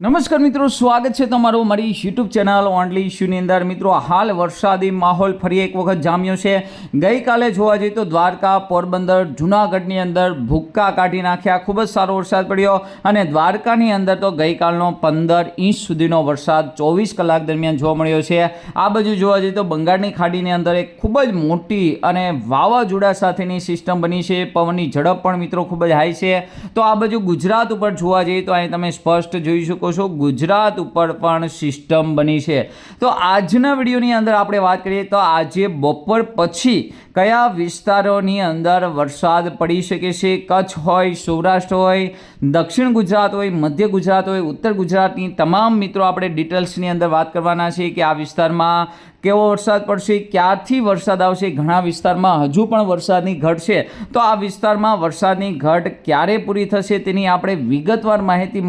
નમસ્કાર મિત્રો, સ્વાગત છે તમારું મારી યુટ્યુબ ચેનલ ઓનલી ઇશ્યુની અંદર. મિત્રો, હાલ વરસાદી માહોલ ફરી એક વખત જામ્યો છે. ગઈકાલે જોવા જઈએ તો દ્વારકા, પોરબંદર, જુનાગઢની અંદર ભૂક્કા કાઢી નાખ્યા. ખૂબ જ સારો વરસાદ પડ્યો અને દ્વારકાની અંદર તો ગઈકાલનો પંદર ઇંચ સુધીનો વરસાદ ચોવીસ કલાક દરમિયાન જોવા મળ્યો છે. આ બાજુ જોવા જઈએ તો બંગાળની ખાડીની અંદર એક ખૂબ જ મોટી અને વાવાઝોડા સાથેની સિસ્ટમ બની છે. પવનની ઝડપ પણ મિત્રો ખૂબ જ હાઈ છે. તો આ બાજુ ગુજરાત ઉપર જોવા જઈએ તો અહીં તમે સ્પષ્ટ જોઈ શકો છો, ગુજરાત ઉપર પણ સિસ્ટમ બની છે. તો આજના વિડીયોની અંદર આપણે વાત કરીએ તો આજે બપોર પછી કયા વિસ્તારોની અંદર વરસાદ પડી શકે છે? કચ્છ હોય, સૌરાષ્ટ્ર હોય, દક્ષિણ ગુજરાત હોય, મધ્ય ગુજરાત હોય, ઉત્તર ગુજરાતની તમામ મિત્રો આપણે ડિટેલ્સની અંદર વાત કરવાના છે કે આ વિસ્તારમાં કેવો વરસાદ પડશે, ક્યારથી વરસાદ આવશે? ઘણા વિસ્તારમાં હજુ પણ વરસાદની ઘટ છે. તો આ વિસ્તારમાં વરસાદની ઘટ ક્યારે પૂરી થશે તેની આપણે વિગતવાર માહિતી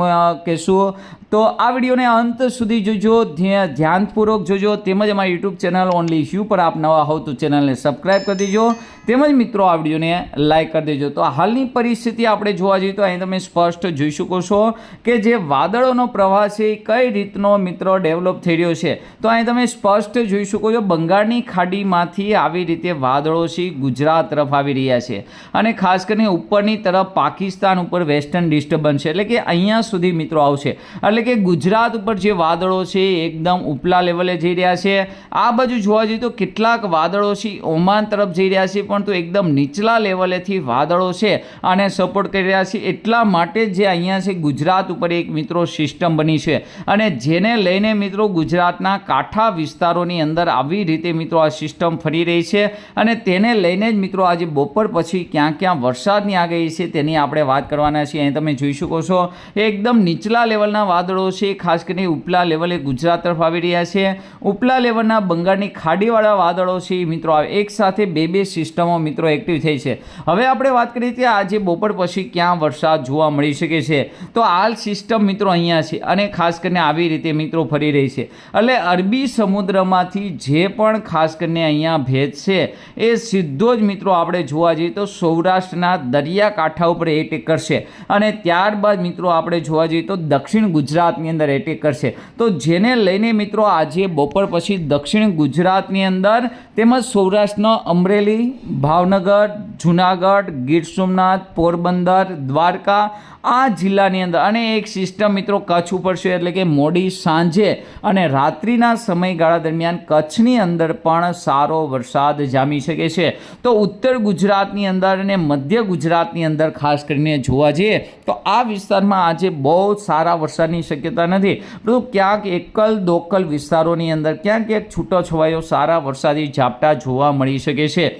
કહેશું. તો આ વિડીયોને અંત સુધી જોજો ધ્યાનપૂર્વક જોજો, તેમજ અમારી યુટ્યુબ ચેનલ ઓનલી ઇશ્યુ પર આપ નવા હોવ તો ચેનલને સબસ્ક્રાઈબ કરી દેજો. તેમજ મિત્રો આ વિડીયોને લાઇક કરી દેજો. તો હાલની પરિસ્થિતિ આપણે જોવા જઈએ તો અહીં તમે સ્પષ્ટ જોઈ શકો છો કે જે વાદળોનો પ્રવાહ છે એ કઈ રીતનો મિત્રો ડેવલપ થઈ રહ્યો છે. તો અહીં તમે સ્પષ્ટ જોઈ શકો છો બંગાળની ખાડીમાંથી આવી રીતે વાદળો છે ગુજરાત તરફ આવી રહ્યા છે. અને ખાસ કરીને ઉપરની તરફ પાકિસ્તાન ઉપર વેસ્ટર્ન ડિસ્ટર્બન્સ છે. એટલે કે અહીંયા સુધી મિત્રો આવશે. એટલે કે ગુજરાત ઉપર જે વાદળો છે એકદમ ઉપલા લેવલે જઈ રહ્યા છે. આ બાજુ જોવા જઈએ તો કેટલાક વાદળો છે ઓમાન તરફ જઈ રહ્યા છે. પણ તો એકદમ નીચલા લેવલેથી વાદળો છે અને સપોર્ટ કરી રહ્યા છે એટલા માટે જ અહીંયા છે ગુજરાત ઉપર એક મિત્રો સિસ્ટમ બની છે. અને જેને લઈને મિત્રો ગુજરાતના કાંઠા વિસ્તારોની અંદર આવી રીતે મિત્રો આ સિસ્ટમ ફરી રહી છે અને તેને લઈને જ મિત્રો આજે બપોર પછી ક્યાં ક્યાં વરસાદની આગાહી છે તેની આપણે વાત કરવાના છીએ. અહીં તમે જોઈ શકો છો એકદમ નીચલા લેવલના વાદળો છે. ખાસ કરીને ઉપલા લેવલે ગુજરાત તરફ આવી રહ્યા છે. ઉપલા લેવલના બંગાળની ખાડીવાળા વાદળો છે. મિત્રો એક સાથે બે બે સિસ્ટમો મિત્રો એક્ટિવ થઈ છે. હવે આપણે વાત કરીએ કે આજે બપોર પછી ક્યાં વરસાદ જોવા મળી શકે છે? તો હાલ સિસ્ટમ મિત્રો અહીંયા છે અને ખાસ કરીને આવી રીતે મિત્રો ફરી રહી છે. એટલે અરબી સમુદ્રમાંથી જે પણ ખાસ કરીને અહીંયા ભેજ છે, એ સીધો જ મિત્રો આપણે જોવા જઈએ તો સૌરાષ્ટ્રના દરિયાકાંઠા ઉપર એટેક કરશે અને ત્યારબાદ મિત્રો આપણે જોવા જઈએ તો દક્ષિણ ગુજરાતની અંદર એટેક કરશે તો જેને લઈને મિત્રો આજે બપોર પછી દક્ષિણ ગુજરાતની અંદર તેમજ સૌરાષ્ટ્રનો અમરેલી ભાવનગર, જુનાગઢ, ગીર સોમનાથ, પોરબંદર, દ્વારકા આ જિલ્લાની અંદર અને એક સિસ્ટમ મિત્રો કચ્છ ઉપર છે એટલે કે મોડી સાંજે અને રાત્રિના સમયગાળા દરમિયાન કચ્છની અંદર પણ સારો વરસાદ જામી શકે છે. તો ઉત્તર ગુજરાતની અંદર અને મધ્ય ગુજરાતની અંદર ખાસ કરીને જોવા જઈએ તો આ વિસ્તારમાં આજે બહુ સારા વરસાદની શક્યતા નથી. પરંતુ ક્યાંક એકલ દોકલ વિસ્તારોની અંદર ક્યાંક ક્યાંક છૂટો છવાયો સારા વરસાદી ઝાપટા જોવા મળી શકે છે.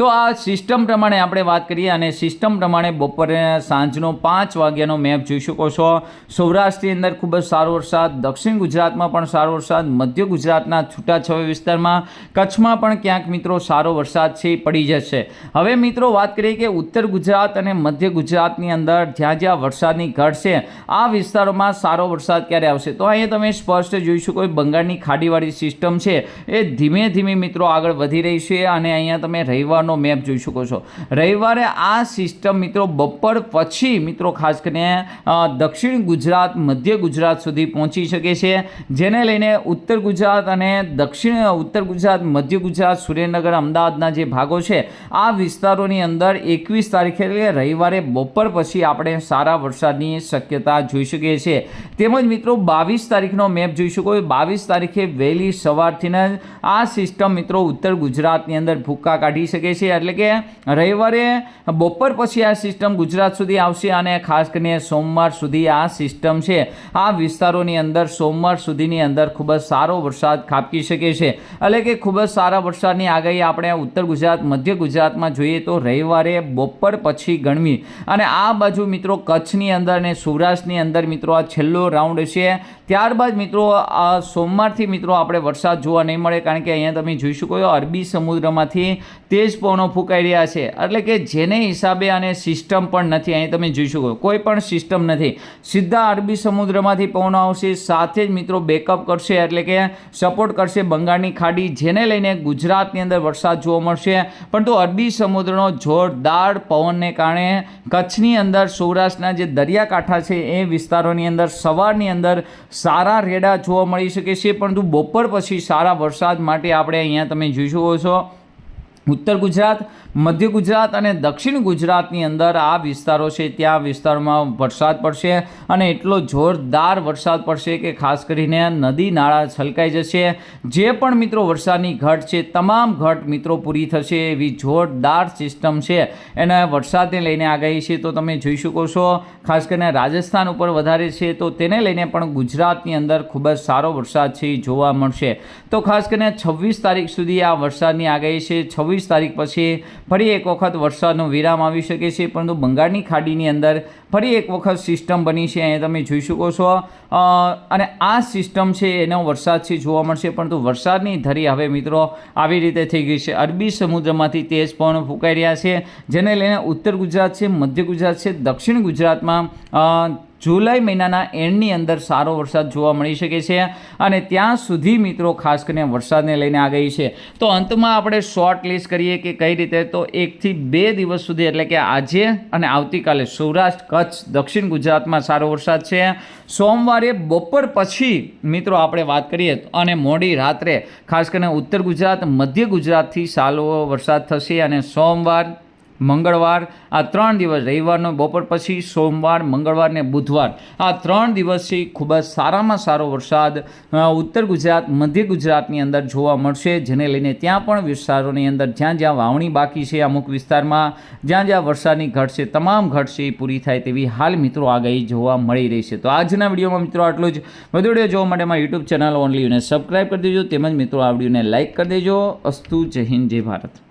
તો આ સિસ્ટમ પ્રમાણે આપણે વાત કરીએ અને સિસ્ટમ પ્રમાણે બપોરે સાંજનો પાંચ વાગ્યાનો મેપ જોઈ શકો છો. સૌરાષ્ટ્રની અંદર ખૂબ જ સારો વરસાદ, દક્ષિણ ગુજરાતમાં પણ સારો વરસાદ, મધ્ય ગુજરાતના છૂટાછવાયા વિસ્તારમાં કચ્છમાં પણ ક્યાંક મિત્રો સારો વરસાદ છે પડી જશે. હવે મિત્રો વાત કરીએ કે ઉત્તર ગુજરાત અને મધ્ય ગુજરાતની અંદર જ્યાં જ્યાં વરસાદની ઘટ છે, આ વિસ્તારોમાં સારો વરસાદ ક્યારે આવશે? તો અહીંયા તમે સ્પષ્ટ જોઈ શકો બંગાળની ખાડીવાળી સિસ્ટમ છે. એ ધીમે ધીમે મિત્રો આગળ વધી રહી છે અને અહીંયા તમે રવિવારનો મેપ જોઈ શકો છો. રવિવારે આ સિસ્ટમ મિત્રો બપોર પછી મિત્રો ખાસ કરીને દક્ષિણ ગુજરાત, મધ્ય ગુજરાત સુધી પહોંચી શકે છે. જેને લઈને ઉત્તર ગુજરાત અને દક્ષિણ, ઉત્તર ગુજરાત, મધ્ય ગુજરાત, સુરેન્દ્રનગર, અમદાવાદના જે ભાગો છે, આ વિસ્તારોની અંદર એકવીસ તારીખે રવિવારે બપોર પછી આપણે સારા વરસાદની શક્યતા જોઈ શકીએ છીએ. તેમજ મિત્રો બાવીસ તારીખનો મેપ જોઈ શકો બાવીસ તારીખે વહેલી સવારથી આ સિસ્ટમ મિત્રો ઉત્તર ગુજરાતની અંદર ભૂક્કા કાઢી શકે છે. એટલે કે રવિવારે બપોર પછી આ સિસ્ટમ ગુજરાત સુધી આવશે અને ખાસ કરીને સોમવાર સુધી આ સિસ્ટમ છે. આ વિસ્તારોની અંદર સોમવાર સુધીની અંદર ખૂબ જ સારો વરસાદ ખાબકી શકે છે. એટલે કે ખૂબ જ સારા વરસાદની આગાહી આપણે ઉત્તર ગુજરાત, મધ્ય ગુજરાતમાં જોઈએ તો રવિવારે બપોર પછી ગણવી અને આ બાજુ મિત્રો કચ્છની અંદર અને સૌરાષ્ટ્રની અંદર મિત્રો આ છેલ્લો રાઉન્ડ છે. ત્યારબાદ મિત્રો, આ સોમવારથી મિત્રો આપણે વરસાદ જોવા નહીં મળે, કારણ કે અહીંયા તમે જોઈ શકો અરબી સમુદ્રમાંથી તેજ પવનો ફૂંકાઈ રહ્યા છે. એટલે કે જેને હિસાબે આને સિસ્ટમ પણ નથી, અહીં તમે જોઈ શકો. કોઈ પણ સિસ્ટમ નથી. સીધા અરબી સમુદ્રમાંથી પવનો આવશે, સાથે જ મિત્રો બેકઅપ કરશે, એટલે કે સપોર્ટ કરશે બંગાળની ખાડી, જેને લઈને ગુજરાતની અંદર વરસાદ જોવા મળશે. પરંતુ અરબી સમુદ્રનો જોરદાર પવનને કારણે કચ્છની અંદર સૌરાષ્ટ્રના જે દરિયાકાંઠા છે, એ વિસ્તારોની અંદર, સવારની અંદર સારા રેડા જોવા મળી શકે છે, પરંતુ બપોર પછી સારા વરસાદ માટે આપણે અહીંયા તમે જોઈ શકો છો. ઉત્તર ગુજરાત મધ્ય ગુજરાત અને દક્ષિણ ગુજરાતની અંદર આ વિસ્તારો છે, ત્યાં વિસ્તારમાં વરસાદ પડશે અને એટલો જોરદાર વરસાદ પડશે કે ખાસ કરીને નદી નાળા છલકાઈ જશે. જે પણ મિત્રો વરસાદની ઘટ છે, તમામ ઘટ મિત્રો પૂરી થશે એવી જોરદાર સિસ્ટમ છે. એને વરસાદને લઈને આગાહી છે તો તમે જોઈ શકો છો, ખાસ કરીને રાજસ્થાન ઉપર વધારે છે તો તેને લઈને પણ ગુજરાતની અંદર ખૂબ જ સારો વરસાદ છે એ જોવા મળશે. તો ખાસ કરીને છવ્વીસ તારીખ સુધી આ વરસાદની આગાહી છે. છવ્વીસ તારીખ પછી ફરી એક વખત વરસાદનો વિરામ આવી શકે છે, પરંતુ બંગાળની ખાડીની અંદર ફરી એક વખત સિસ્ટમ બની છે, અહીંયા તમે જોઈ શકો છો. અને આ સિસ્ટમ છે, એનો વરસાદ છે, જોવા મળશે, પરંતુ વરસાદની ધરી હવે મિત્રો આવી રીતે થઈ ગઈ છે. અરબી સમુદ્રમાંથી તેજ પવનો ફૂંકાઈ રહ્યા છે, જેને લઈને ઉત્તર ગુજરાત છે, મધ્ય ગુજરાત છે, દક્ષિણ ગુજરાતમાં જુલાઈ મહિનાના એન્ડની અંદર સારો વરસાદ જોવા મળી શકે છે અને ત્યાં સુધી મિત્રો ખાસ કરીને વરસાદને લઈને આગાહી છે. તો અંતમાં આપણે શોર્ટ લિસ્ટ કરીએ કે કઈ રીતે તો એકથી બે દિવસ સુધી એટલે કે આજે અને આવતીકાલે સૌરાષ્ટ્ર, કચ્છ, દક્ષિણ ગુજરાતમાં સારો વરસાદ છે. સોમવારે બપોર પછી મિત્રો આપણે વાત કરીએ અને મોડી રાત્રે ખાસ કરીને ઉત્તર ગુજરાત, મધ્ય ગુજરાતથી સારો વરસાદ થશે અને સોમવાર મંગળવાર, આ ત્રણ દિવસ, રવિવારનો, બપોર પછી સોમવાર, મંગળવાર ને બુધવાર. આ ત્રણ દિવસથી ખૂબ જ સારામાં સારો વરસાદ ઉત્તર ગુજરાત, મધ્ય ગુજરાતની અંદર જોવા મળશે, જેને લઈને ત્યાં પણ વિસ્તારોની અંદર જ્યાં જ્યાં વાવણી બાકી છે અમુક વિસ્તારમાં, જ્યાં જ્યાં વરસાદની ઘટ છે, તમામ ઘટ છે એ પૂરી થાય તેવી હાલ મિત્રો આગાહી જોવા મળી રહી છે. તો આજના વિડીયોમાં મિત્રો આટલું જ. વધુ વીડિયો જોવા માટે મારી યુટ્યુબ ચેનલ ઓનલી સબસ્ક્રાઈબ કરી દેજો, તેમજ મિત્રો આ વિડીયોને લાઇક કરી દેજો. અસ્તુ, જય હિન્દ, જય ભારત.